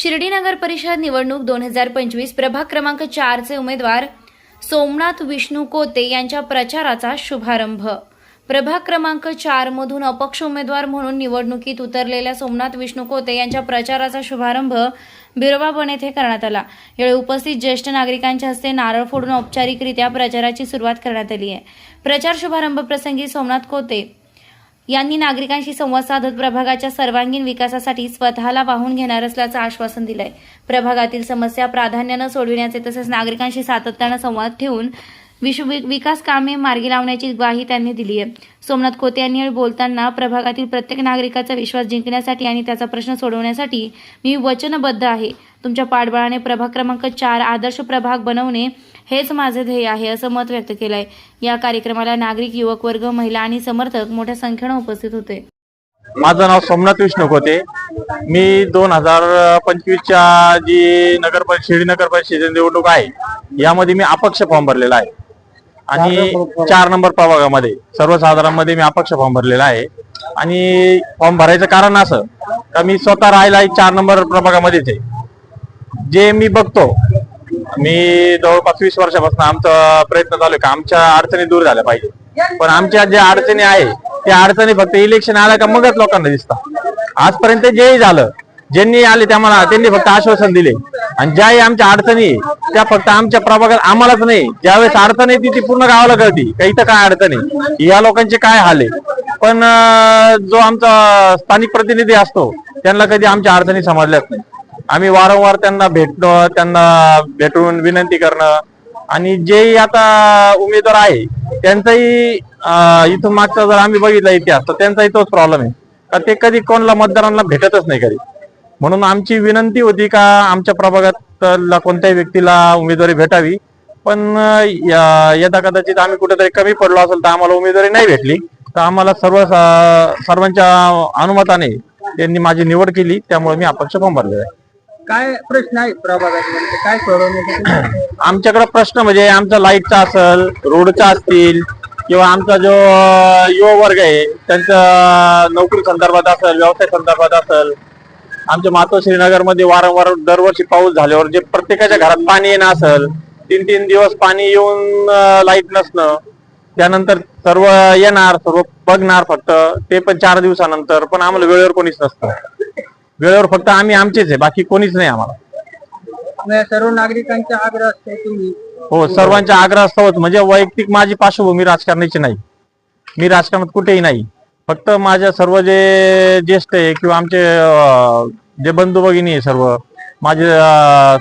शिर्डी नगर परिषद निवडणूक दोन हजार पंचवीस प्रभाग क्रमांक चारचे उमेदवार सोमनाथ विष्णू कोते यांच्या प्रचाराचा शुभारंभ. प्रभाग क्रमांक चार मधून अपक्ष उमेदवार म्हणून निवडणुकीत उतरलेल्या सोमनाथ विष्णू कोते यांच्या प्रचाराचा शुभारंभ बिरोबाबन येथे करण्यात आला. यावेळी उपस्थित ज्येष्ठ नागरिकांच्या हस्ते नारळ फोडून औपचारिकरित्या प्रचाराची सुरुवात करण्यात आली आहे. प्रचार शुभारंभ प्रसंगी सोमनाथ कोते यांनी नागरिकांशी संवाद साधत प्रभागाच्या सर्वांगीण विकासासाठी स्वतःला वाहून घेणार असल्याचं आश्वासन दिलंय. प्रभागातील समस्या प्राधान्यानं सोडविण्याचे तसेच नागरिकांशी सातत्यानं संवाद ठेवून विश्व विकास कामे मार्गी लावण्याची ग्वाही त्यांनी दिली आहे. सोमनाथ खोते यांनी बोलताना प्रभागातील प्रत्येक नागरिकाचा विश्वास जिंकण्यासाठी आणि त्याचा प्रश्न सोडवण्यासाठी मी वचनबद्ध आहे. तुमच्या पाठबळाने प्रभाग क्रमांक चार आदर्श प्रभाग बनवणे हेच माझे ध्येय आहे असं मत व्यक्त केलं आहे या कार्यक्रमाला नागरिक युवक वर्ग महिला आणि समर्थक मोठ्या संख्येनं उपस्थित होते. माझं नाव सोमनाथ विष्णू होते मी दोन हजार पंचवीसच्या जी नगर परिषद शिर्डी नगर परिषद निवडणूक आहे यामध्ये मी अपक्ष फॉर्म भरलेला आहे. आणि चार नंबर प्रभागामध्ये सर्वसाधारणमध्ये मी अपक्ष फॉर्म भरलेला आहे. आणि फॉर्म भरायचं कारण असं का मी स्वतः राहिला चार नंबर प्रभागामध्येच आहे. जे मी बघतो मी जवळपास वीस वर्षापासून आमचा प्रयत्न चालू आहे का आमच्या अडचणी दूर झाल्या पाहिजे. पण आमच्या ज्या अडचणी आहे त्या अडचणी फक्त इलेक्शन आल्या का मगच लोकांना दिसतात. आजपर्यंत जेही झालं ज्यांनी आले त्या मला त्यांनी फक्त आश्वासन दिले. आणि ज्याही आमच्या अडचणी आहे, त्या फक्त आमच्या प्रभागात आम्हालाच नाही. ज्यावेळेस अडचण येते ती पूर्ण गावाला कळती. का इथं काय अडचण आहे? या लोकांचे काय हाल आहे? पण अं, जो आमचा स्थानिक प्रतिनिधी असतो त्यांना कधी आमच्या अडचणी समजल्याच नाही. आम्ही वारंवार त्यांना भेटणं त्यांना भेटून विनंती करणं आणि जे आता उमेदवार आहे त्यांचाही अं, इथून मागचा जर आम्ही बघितला इतिहास तर त्यांचाही तोच प्रॉब्लेम आहे. का ते कधी कोणाला मतदारांना भेटतच नाही कधी म्हणून आमची विनंती होती का आमच्या प्रभागात कोणत्याही व्यक्तीला उमेदवारी भेटावी. पण यदा कदाचित आम्ही कुठेतरी कमी पडलो असेल तर आम्हाला उमेदवारी नाही भेटली. तर आम्हाला सर्व सर्वांच्या अनुमताने त्यांनी माझी निवड केली. त्यामुळे मी अपक्ष फॉर्म भरलेला आहे. काय प्रश्न आहेत प्रभागाचे? म्हणजे काय सोडवण्यासाठी आमच्याकडे प्रश्न म्हणजे आमचा लाईटचा असेल रोडचा असतील किंवा आमचा जो युवा वर्ग आहे त्यांचा नोकरी संदर्भात असेल व्यवसाय संदर्भात असेल आमच्या मातो श्रीनगरमध्ये वारंवार दरवर्षी पाऊस झाल्यावर जे प्रत्येकाच्या घरात पाणी येणं असेल तीन तीन दिवस पाणी येऊन लाइट नसणं त्यानंतर सर्व येणार सर्व बघणार फक्त ते पण चार दिवसानंतर पण आम्हाला वेळेवर कोणीच नसतं. वेळेवर फक्त आम्ही आमचेच आहे बाकी कोणीच नाही आम्हाला. सर्व नागरिकांचा आग्रह असतो तुम्ही. हो सर्वांच्या आग्रह असतावच म्हणजे वैयक्तिक माझी पार्श्वभूमी राजकारणाची नाही. मी राजकारणात कुठेही नाही. फक्त माझ्या सर्व जे ज्येष्ठ आहे किंवा आमचे जे बंधू भगिनी आहे सर्व माझे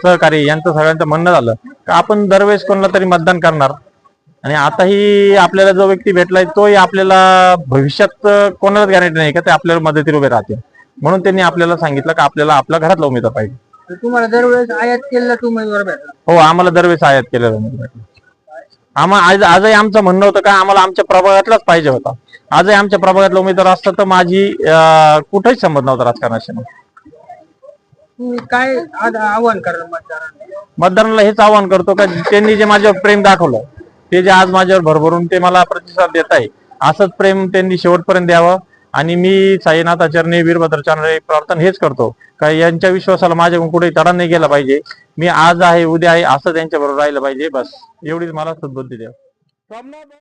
सहकारी यांचं सगळ्यांचं म्हणणं झालं का आपण दरवेळेस कोणाला तरी मतदान करणार. आणि आताही आपल्याला जो व्यक्ती भेटलाय तोही आपल्याला भविष्यात कोणालाच गॅरंटी नाही का ते आपल्याला मदतीला उभे राहतील. म्हणून त्यांनी आपल्याला सांगितलं का आपल्याला आपल्या घरातला उमेदवार पाहिजे. तुम्हाला दरवेळेस आयात केलेलाच उमेदवार भेटला. हो आम्हाला दरवेळेस आयात केलेलं उमेदवार आम्हाला आज आजही आमचं म्हणणं होतं का आम्हाला आमच्या प्रभागातलाच पाहिजे होता. आजही आमच्या प्रभागातला उमेदवार असता तर माझी अं, कुठेच संबंध नव्हता राजकारणाशी. काय आव्हान करणार मतदारांना? मतदारांना हेच आवाहन करतो का त्यांनी जे माझ्यावर प्रेम दाखवलं ते जे आज माझ्यावर भरभरून ते मला प्रतिसाद देत आहे असंच प्रेम त्यांनी शेवटपर्यंत द्यावं. आणि मी साईनाथ आचार्य वीरभद्राचार्य प्रार्थना हेच करतो का यांच्या विश्वासाला माझ्याकडून कुठे तडा नाही गेला पाहिजे. मी आज आहे उद्या आहे असं त्यांच्याबरोबर राहिलं पाहिजे बस. एवढीच मला सद्बुद्धी द्या